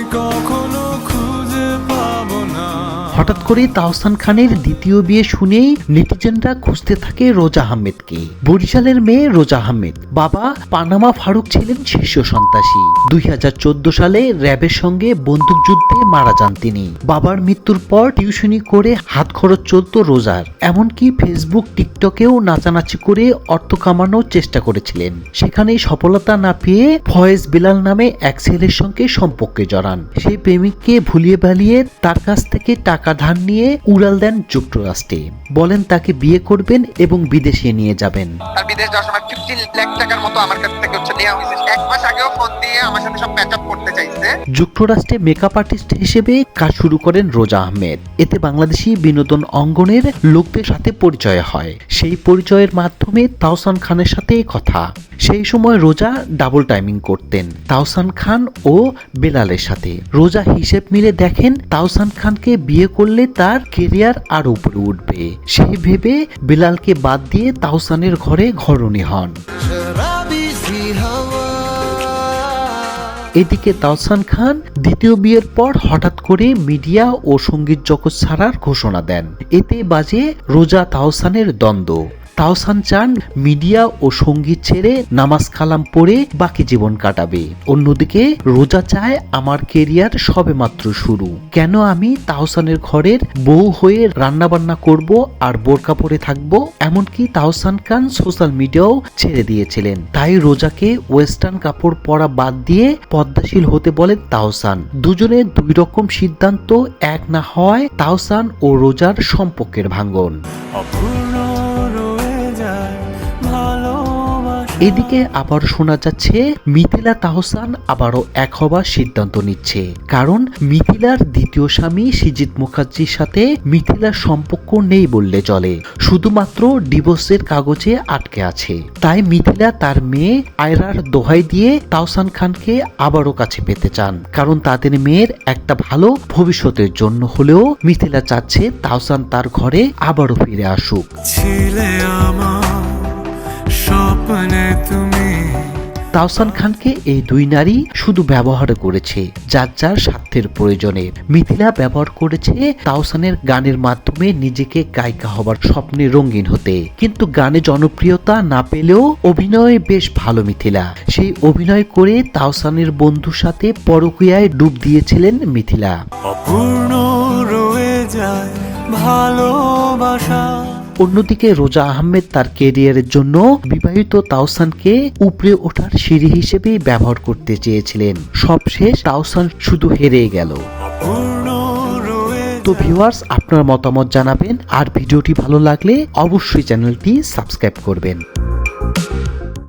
কখনো খুঁজে পাবো না হঠাৎ করে তাহসান খানের দ্বিতীয় বিয়ে শুনেই নেটিজেনরা খুঁজতে থাকে রোজা আহমেদকে। বরিশালের মেয়ে রোজা আহমেদ। বাবা পানামা ফারুক ছিলেন শীর্ষ সন্ত্রাসী। দুই সালে র্যাবের সঙ্গে বন্দুকযুদ্ধে মারা যান তিনি। বাবার মৃত্যুর পর টিউশনি করে হাত খরচ চলতো রোজার। এমনকি ফেসবুক, টিকটকেও নাচানাচি করে অর্থ কামানোর চেষ্টা করেছিলেন। সেখানে সফলতা না পেয়ে ফয়েজ বিলাল নামে এক ছেলের সঙ্গে সম্পর্কে জড়ান। সেই প্রেমিককে ভুলিয়ে ভালিয়ে তার কাছ থেকে টাকা ধার নিয়ে উড়াল দেন যুক্তরাষ্ট্রে। বলেন তাকে বিয়ে করবেন এবং বিদেশে নিয়ে যাবেন। আর বিদেশ যাওয়ার সময় ফিফটিন লাখ টাকার মতো আমার কাছ থেকে হচ্ছে নেওয়া হয়েছে। এক মাস আগেও ফোন দিয়ে আমার সাথে সব আপ করতে চাইছে। যুক্তরাষ্ট্রে মেকআপ আর্টিস্ট হিসেবে কাজ শুরু করেন রোজা আহমেদ। এতে বাংলাদেশি বিনোদন অঙ্গনের লোকদের সাথে পরিচয় হয়। সেই পরিচয়ের মাধ্যমে তাওসান খানের সাথে কথা। সেই সময় রোজা ডাবল টাইমিং করতেন। তাওসান খান ও বেলালের সাথে। রোজা হিসেব মিলে দেখেন, তাওসান খানকে বিয়ে করলে তার কেরিয়ার আর উপরে উঠবে। সেই ভেবে বেলালকে বাদ দিয়ে তাওসানের ঘরে ঘরণী হন। এদিকে তাওসান খান দ্বিতীয় বিয়ের পর হঠাৎ করে মিডিয়া ও সংগীত জগৎ ছাড়ার ঘোষণা দেন। এতে বাজে রোজা তাওসানের দ্বন্দ্ব। তাওসান চান মিডিয়া ও সংগীত ছেড়ে নামাজ কালাম পড়ে বাকি জীবন কাটাবে। অন্যদিকে রোজা চায় আমার কেরিয়ার সবেমাত্র শুরু। কেন আমি তাহসানের ঘরের বউ হয়ে রান্নাবান্না করব আর বোরকা পরে থাকব? এমনকি তাহসান খান সোশ্যাল মিডিয়াও ছেড়ে দিয়েছিলেন। তাই রোজাকে ওয়েস্টার্ন কাপড় পরা বাদ দিয়ে পদ্মাশীল হতে বলেন তাহসান দুজনের দুই রকম সিদ্ধান্ত এক না হওয়ায় তাহসান ও রোজার সম্পর্কের ভাঙ্গন এদিকে আবার শোনা যাচ্ছে, মিথিলা তাহসান আবারও এক হবার সিদ্ধান্ত নিচ্ছে। কারণ মিথিলার দ্বিতীয় স্বামী সিজিত মুখার্জির সাথে মিথিলার সম্পর্ক নেই বললে চলে। শুধুমাত্র ডিভোর্সের কাগজে আটকে আছে। তাই মিথিলা তার মেয়ে আয়রার দোহাই দিয়ে তাহসান খানকে আবারও কাছে পেতে চান। কারণ তাদের মেয়ের একটা ভালো ভবিষ্যতের জন্য হলেও মিথিলা চাচ্ছে তাহসান তার ঘরে আবারও ফিরে আসুক। ছিলে তাওসান খানকে এই দুই নারী শুধু ব্যবহার করেছে যার যার স্বার্থের প্রয়োজনে। মিথিলা ব্যবহার করেছে তাওসানের গানের মাধ্যমে নিজেকে গায়িকা হবার স্বপ্নে রঙিন হতে। কিন্তু গানে জনপ্রিয়তা না পেলেও অভিনয়ে বেশ ভালো মিথিলা। সেই অভিনয় করে তাওসানের বন্ধুর সাথে পরকীয়ায় ডুব দিয়েছিলেন মিথিলা। অপূর্ণ রয়ে যায় ভালোবাসা। অন্যদিকে রোজা আহমেদ তার কেরিয়ারের জন্য বিবাহিত তাওসানকে উপরে ওঠার সিঁড়ি হিসেবেই ব্যবহার করতে চেয়েছিলেন। সবশেষ তাওসান শুধু হেরে গেল। তো ভিউয়ার্স আপনার মতামত জানাবেন। আর ভিডিওটি ভালো লাগলে অবশ্যই চ্যানেলটি সাবস্ক্রাইব করবেন।